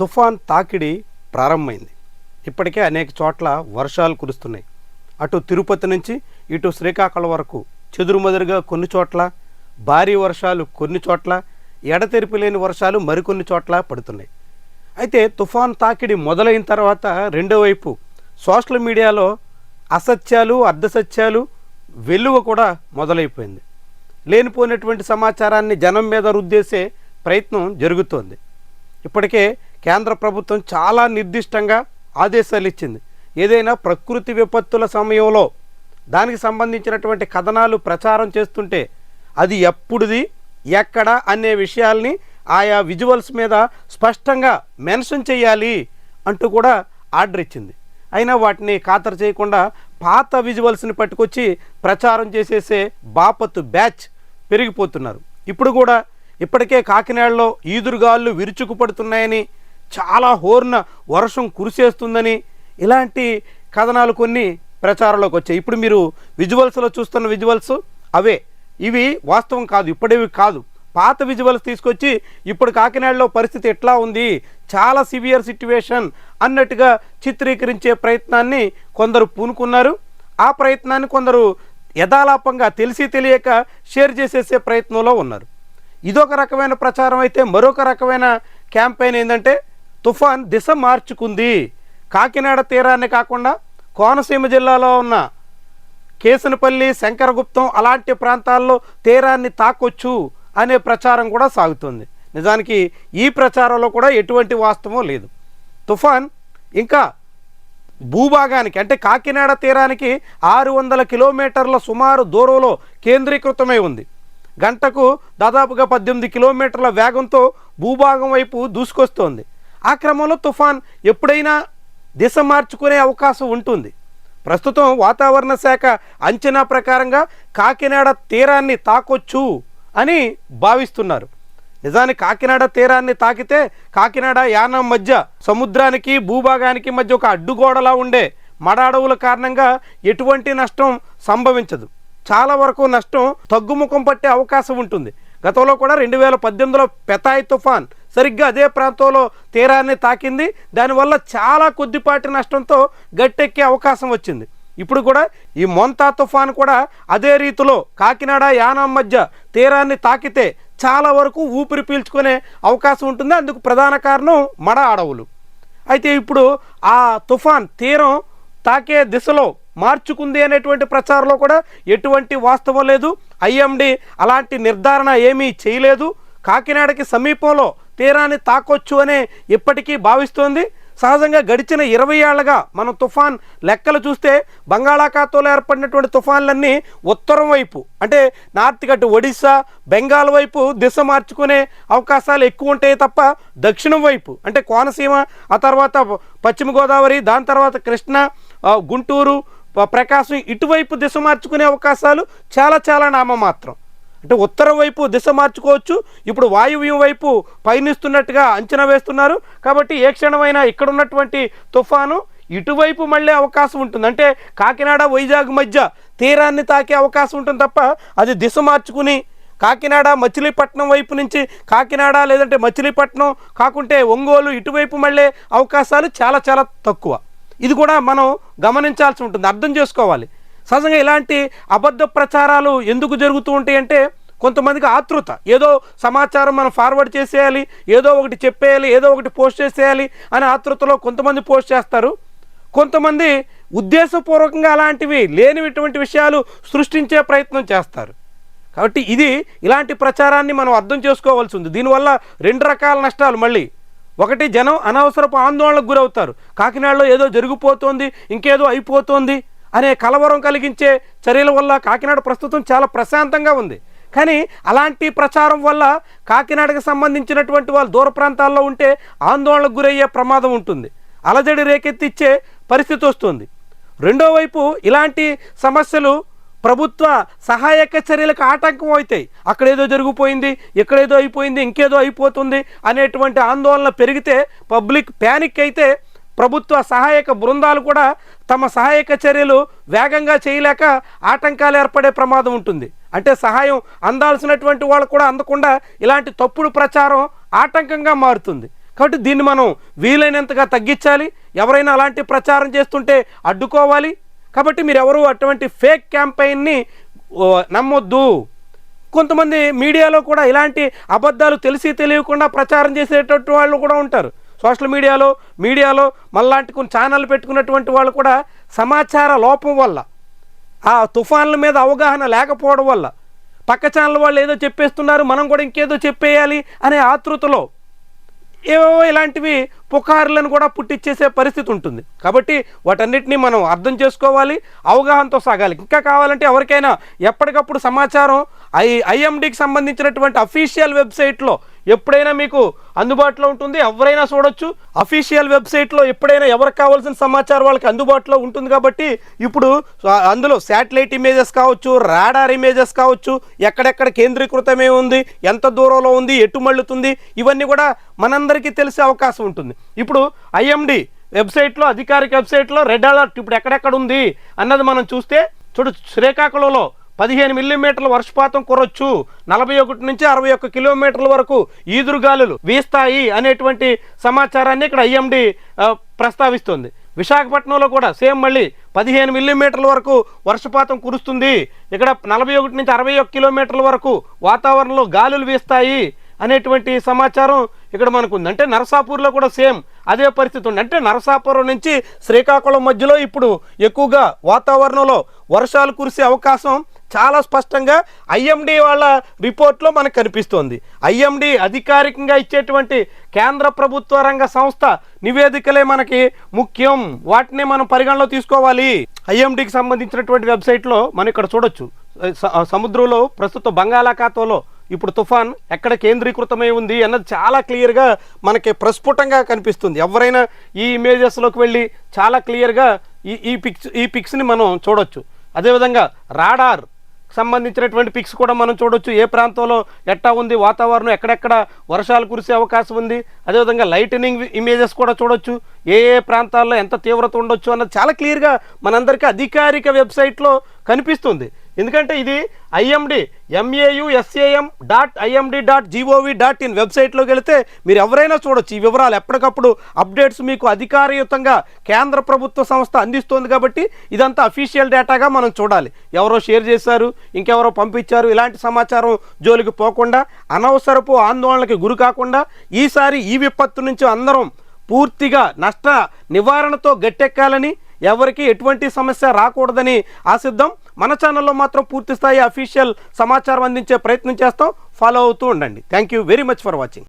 తుఫాన్ తాకిడి ప్రారంభమైంది. ఇప్పటికే అనేక చోట్ల వర్షాలు కురుస్తున్నాయి. అటు తిరుపతి నుంచి ఇటు శ్రీకాకుళం వరకు చెదురుమదురుగా కొన్ని చోట్ల భారీ వర్షాలు కొన్ని చోట్ల ఎడతెరిపి లేని వర్షాలు మరికొన్ని చోట్ల పడుతున్నాయి. అయితే తుఫాన్ తాకిడి మొదలైన తర్వాత రెండో వైపు సోషల్ మీడియాలో అసత్యాలు అర్ధసత్యాలు వెల్లువ కూడా మొదలైపోయింది. లేనిపోయినటువంటి సమాచారాన్ని జనం మీద రుద్దేసే ప్రయత్నం జరుగుతోంది. ఇప్పటికే కేంద్ర ప్రభుత్వం చాలా నిర్దిష్టంగా ఆదేశాలు ఇచ్చింది. ఏదైనా ప్రకృతి విపత్తుల సమయంలో దానికి సంబంధించినటువంటి కథనాలు ప్రచారం చేస్తుంటే అది ఎప్పుడుది ఎక్కడ అనే విషయాల్ని ఆయా విజువల్స్ మీద స్పష్టంగా మెన్షన్ చేయాలి అంటూ కూడా ఆర్డర్ ఇచ్చింది. అయినా వాటిని ఖాతరు చేయకుండా పాత విజువల్స్ని పట్టుకొచ్చి ప్రచారం చేసేసే బాపత్తు బ్యాచ్ పెరిగిపోతున్నారు. ఇప్పుడు కూడా ఇప్పటికే కాకినాడలో ఈదురుగాళ్ళు విరుచుకుపడుతున్నాయని చాలా హోర్న వర్షం కురిసేస్తుందని ఇలాంటి కథనాలు కొన్ని ప్రచారంలోకి వచ్చాయి. ఇప్పుడు మీరు విజువల్స్లో చూస్తున్న విజువల్స్ అవే. ఇవి వాస్తవం కాదు ఇప్పుడేవి కాదు. పాత విజువల్స్ తీసుకొచ్చి ఇప్పుడు కాకినాడలో పరిస్థితి ఎట్లా ఉంది? చాలా సివియర్ సిట్యువేషన్ అన్నట్టుగా చిత్రీకరించే ప్రయత్నాన్ని కొందరు పూనుకున్నారు. ఆ ప్రయత్నాన్ని కొందరు యథాలాపంగా తెలిసి తెలియక షేర్ చేసేసే ప్రయత్నంలో ఉన్నారు. ఇదొక రకమైన ప్రచారం అయితే మరొక రకమైన క్యాంపెయిన్ ఏంటంటే తుఫాన్ దిశ మార్చుకుంది. కాకినాడ తీరాన్ని కాకుండా కోనసీమ జిల్లాలో ఉన్న కేసనపల్లి శంకరగుప్తం అలాంటి ప్రాంతాల్లో తీరాన్ని తాకొచ్చు అనే ప్రచారం కూడా సాగుతుంది. నిజానికి ఈ ప్రచారంలో కూడా ఎటువంటి వాస్తవం లేదు. తుఫాన్ ఇంకా భూభాగానికి అంటే కాకినాడ తీరానికి ఆరు వందల కిలోమీటర్ల సుమారు దూరంలో కేంద్రీకృతమై ఉంది. గంటకు దాదాపుగా పద్దెనిమిది కిలోమీటర్ల వేగంతో భూభాగం వైపు దూసుకొస్తోంది. ఆ క్రమంలో తుఫాన్ ఎప్పుడైనా దిశ మార్చుకునే అవకాశం ఉంటుంది. ప్రస్తుతం వాతావరణ శాఖ అంచనా ప్రకారంగా కాకినాడ తీరాన్ని తాకొచ్చు అని భావిస్తున్నారు. నిజానికి కాకినాడ తీరాన్ని తాకితే కాకినాడ యానం మధ్య సముద్రానికి భూభాగానికి మధ్య ఒక అడ్డుగోడలా ఉండే మడ అడవుల కారణంగా ఎటువంటి నష్టం సంభవించదు. చాలా వరకు నష్టం తగ్గుముఖం పట్టే అవకాశం ఉంటుంది. గతంలో కూడా రెండు వేల పద్దెనిమిదిలో పెతాయ్ తుఫాన్ సరిగ్గా అదే ప్రాంతంలో తీరాన్ని తాకింది. దానివల్ల చాలా కొద్దిపాటి నష్టంతో గట్టెక్కే అవకాశం వచ్చింది. ఇప్పుడు కూడా ఈ మొంతా తుఫాన్ కూడా అదే రీతిలో కాకినాడ యానాం మధ్య తీరాన్ని తాకితే చాలా వరకు ఊపిరి పీల్చుకునే అవకాశం ఉంటుంది. అందుకు ప్రధాన కారణం మడ అడవులు. అయితే ఇప్పుడు ఆ తుఫాన్ తీరం తాకే దిశలో మార్చుకుంది అనేటువంటి ప్రచారంలో కూడా ఎటువంటి వాస్తవం లేదు. ఐఎండి అలాంటి నిర్ధారణ ఏమీ చేయలేదు. కాకినాడకి సమీపంలో తీరాన్ని తాకొచ్చు అనే ఇప్పటికీ భావిస్తోంది. సహజంగా గడిచిన ఇరవై ఏళ్ళగా మనం తుఫాన్ లెక్కలు చూస్తే బంగాళాఖాతంలో ఏర్పడినటువంటి తుఫాన్లన్నీ ఉత్తరం వైపు అంటే నార్త్ గట్టు ఒడిశా బెంగాల్ వైపు దిశ మార్చుకునే అవకాశాలు ఎక్కువ ఉంటాయి తప్ప దక్షిణం వైపు అంటే కోనసీమ ఆ తర్వాత పశ్చిమ గోదావరి దాని తర్వాత కృష్ణ గుంటూరు ప్రకాశం ఇటువైపు దిశ మార్చుకునే అవకాశాలు చాలా చాలా నామమాత్రం అంటే ఉత్తరం వైపు దిశ మార్చుకోవచ్చు. ఇప్పుడు వాయువ్యం వైపు పయనిస్తున్నట్టుగా అంచనా వేస్తున్నారు. కాబట్టి ఏ క్షణమైనా ఇక్కడ ఉన్నటువంటి తుఫాను ఇటువైపు మళ్ళీ అవకాశం ఉంటుంది. అంటే కాకినాడ వైజాగ్ మధ్య తీరాన్ని తాకే అవకాశం ఉంటుంది తప్ప అది దిశ మార్చుకుని కాకినాడ మచిలీపట్నం వైపు నుంచి కాకినాడ లేదంటే మచిలీపట్నం కాకుంటే ఒంగోలు ఇటువైపు మళ్ళీ అవకాశాలు చాలా చాలా తక్కువ. ఇది కూడా మనం గమనించాల్సి ఉంటుంది అర్థం చేసుకోవాలి. సహజంగా ఇలాంటి అబద్ధ ప్రచారాలు ఎందుకు జరుగుతూ ఉంటాయి అంటే కొంతమందికి ఆతృత. ఏదో సమాచారం మనం ఫార్వర్డ్ చేసేయాలి ఏదో ఒకటి చెప్పేయాలి ఏదో ఒకటి పోస్ట్ చేసేయాలి అనే ఆతృతలో కొంతమంది పోస్ట్ చేస్తారు. కొంతమంది ఉద్దేశపూర్వకంగా అలాంటివి లేనిటువంటి విషయాలు సృష్టించే ప్రయత్నం చేస్తారు. కాబట్టి ఇది ఇలాంటి ప్రచారాన్ని మనం అర్థం చేసుకోవాల్సి ఉంది. దీనివల్ల రెండు రకాల నష్టాలు మళ్ళీ. ఒకటి జనం అనవసరపు ఆందోళనకు గురవుతారు. కాకినాడలో ఏదో జరిగిపోతోంది ఇంకేదో అయిపోతోంది అనే కలవరం కలిగించే చర్యల వల్ల కాకినాడ ప్రస్తుతం చాలా ప్రశాంతంగా ఉంది. కానీ అలాంటి ప్రచారం వల్ల కాకినాడకు సంబంధించినటువంటి వాళ్ళు దూర ప్రాంతాల్లో ఉంటే ఆందోళనకు గురయ్యే ప్రమాదం ఉంటుంది. అలజడి రేకెత్తిచ్చే పరిస్థితి వస్తుంది. రెండో వైపు ఇలాంటి సమస్యలు ప్రభుత్వ సహాయక చర్యలకు ఆటంకం అవుతాయి. అక్కడేదో జరిగిపోయింది ఎక్కడేదో అయిపోయింది ఇంకేదో అయిపోతుంది అనేటువంటి ఆందోళన పెరిగితే పబ్లిక్ ప్యానిక్ అయితే ప్రభుత్వ సహాయక బృందాలు కూడా తమ సహాయక చర్యలు వేగంగా చేయలేక ఆటంకాలు ఏర్పడే ప్రమాదం ఉంటుంది. అంటే సహాయం అందాల్సినటువంటి వాళ్ళు కూడా అందకుండా ఇలాంటి తప్పుడు ప్రచారం ఆటంకంగా మారుతుంది. కాబట్టి దీన్ని మనం వీలైనంతగా తగ్గించాలి. ఎవరైనా అలాంటి ప్రచారం చేస్తుంటే అడ్డుకోవాలి. కాబట్టి మీరు ఎవరు అటువంటి ఫేక్ క్యాంపెయిన్ని నమ్మొద్దు. కొంతమంది మీడియాలో కూడా ఇలాంటి అబద్ధాలు తెలిసి తెలియకుండా ప్రచారం చేసేటటువంటి వాళ్ళు కూడా ఉంటారు. సోషల్ మీడియాలో మీడియాలో మళ్ళాంటి కొన్ని ఛానల్ పెట్టుకున్నటువంటి వాళ్ళు కూడా సమాచార లోపం వల్ల ఆ తుఫాన్ల మీద అవగాహన లేకపోవడం వల్ల పక్క ఛానల్ వాళ్ళు ఏదో చెప్పేస్తున్నారు మనం కూడా ఇంకేదో చెప్పేయాలి అనే ఆతృతలో ఏవో ఇలాంటివి పుకార్లను కూడా పుట్టించేసే పరిస్థితి ఉంటుంది. కాబట్టి వాటన్నిటిని మనం అర్థం చేసుకోవాలి అవగాహనతో సాగాలి. ఇంకా కావాలంటే ఎవరికైనా ఎప్పటికప్పుడు సమాచారం ఐ ఐఎండికి సంబంధించినటువంటి అఫీషియల్ వెబ్సైట్లో ఎప్పుడైనా మీకు అందుబాటులో ఉంటుంది ఎవరైనా చూడొచ్చు. అఫీషియల్ వెబ్సైట్లో ఎప్పుడైనా ఎవరికి కావాల్సిన సమాచారం వాళ్ళకి అందుబాటులో ఉంటుంది కాబట్టి ఇప్పుడు అందులో శాటిలైట్ ఇమేజెస్ కావచ్చు రాడార్ ఇమేజెస్ కావచ్చు ఎక్కడెక్కడ కేంద్రీకృతమే ఉంది ఎంత దూరంలో ఉంది ఎటు మళ్ళుతుంది ఇవన్నీ కూడా మనందరికీ తెలిసే అవకాశం ఉంటుంది. ఇప్పుడు ఐఎండి వెబ్సైట్లో అధికారిక వెబ్సైట్లో రెడ్ అలర్ట్ ఇప్పుడు ఎక్కడెక్కడ ఉంది అన్నది మనం చూస్తే చూడు శ్రీకాకుళంలో పదిహేను మిల్లీమీటర్ల వర్షపాతం కురొచ్చు. నలభై ఒకటి నుంచి అరవై ఒక్క కిలోమీటర్ల వరకు ఈదురుగాలులు వీస్తాయి అనేటువంటి సమాచారాన్ని ఇక్కడ ఐఎండి ప్రస్తావిస్తుంది. విశాఖపట్నంలో కూడా సేమ్ మళ్ళీ పదిహేను మిల్లీమీటర్ల వరకు వర్షపాతం కురుస్తుంది. ఇక్కడ నలభై ఒకటి నుంచి అరవై ఒక్క కిలోమీటర్ల వరకు వాతావరణంలో గాలులు వీస్తాయి. అనేటువంటి సమాచారం ఇక్కడ మనకు ఉంది అంటే నరసాపూర్లో కూడా సేమ్ అదే పరిస్థితి ఉంది. అంటే నరసాపురం నుంచి శ్రీకాకుళం మధ్యలో ఇప్పుడు ఎక్కువగా వాతావరణంలో వర్షాలు కురిసే అవకాశం చాలా స్పష్టంగా ఐఎండి వాళ్ళ రిపోర్ట్లో మనకు కనిపిస్తోంది. ఐఎండి అధికారికంగా ఇచ్చేటువంటి కేంద్ర ప్రభుత్వ రంగ సంస్థ నివేదికలే మనకి ముఖ్యం. వాటిని మనం పరిగణలో తీసుకోవాలి. ఐఎండికి సంబంధించినటువంటి వెబ్సైట్లో మనం ఇక్కడ చూడొచ్చు. స- సముద్రంలో ప్రస్తుత బంగాళాఖాతంలో ఇప్పుడు తుఫాన్ ఎక్కడ కేంద్రీకృతమై ఉంది అన్నది చాలా క్లియర్గా మనకి ప్రస్ఫుటంగా కనిపిస్తుంది. ఎవరైనా ఈ ఇమేజెస్లోకి వెళ్ళి చాలా క్లియర్గా ఈ ఈ పిక్స్ ఈ పిక్స్ని మనం చూడొచ్చు. అదేవిధంగా రాడార్ సంబంధించినటువంటి పిక్స్ కూడా మనం చూడొచ్చు. ఏ ప్రాంతంలో ఎట్టా ఉంది వాతావరణం ఎక్కడెక్కడ వర్షాలు కురిసే అవకాశం ఉంది. అదేవిధంగా లైటనింగ్ ఇమేజెస్ కూడా చూడొచ్చు. ఏ ఏ ప్రాంతాల్లో ఎంత తీవ్రత ఉండొచ్చు అన్నది చాలా క్లియర్గా మనందరికీ అధికారిక వెబ్సైట్లో కనిపిస్తుంది. ఎందుకంటే ఇది IMD MAU SAM dot IMD dot GOV dot in వెబ్సైట్లోకి వెళితే మీరు ఎవరైనా చూడొచ్చు. ఈ వివరాలు ఎప్పటికప్పుడు అప్డేట్స్ మీకు అధికారయుతంగా కేంద్ర ప్రభుత్వ సంస్థ అందిస్తోంది కాబట్టి ఇదంతా అఫీషియల్ డేటాగా మనం చూడాలి. ఎవరో షేర్ చేశారు ఇంకెవరో పంపించారు ఇలాంటి సమాచారం జోలికి పోకుండా అనవసరపు ఆందోళనకి గురి కాకుండా ఈసారి ఈ విపత్తు నుంచి అందరం పూర్తిగా నష్ట నివారణతో గట్టెక్కాలని ఎవరికి ఎటువంటి సమస్య రాకూడదని ఆశిద్దాం. మన ఛానల్లో మాత్రం పూర్తి స్థాయి అఫీషియల్ సమాచారం అందించే ప్రయత్నం చేస్తాం. ఫాలో అవుతూ ఉండండి. Thank you very much for watching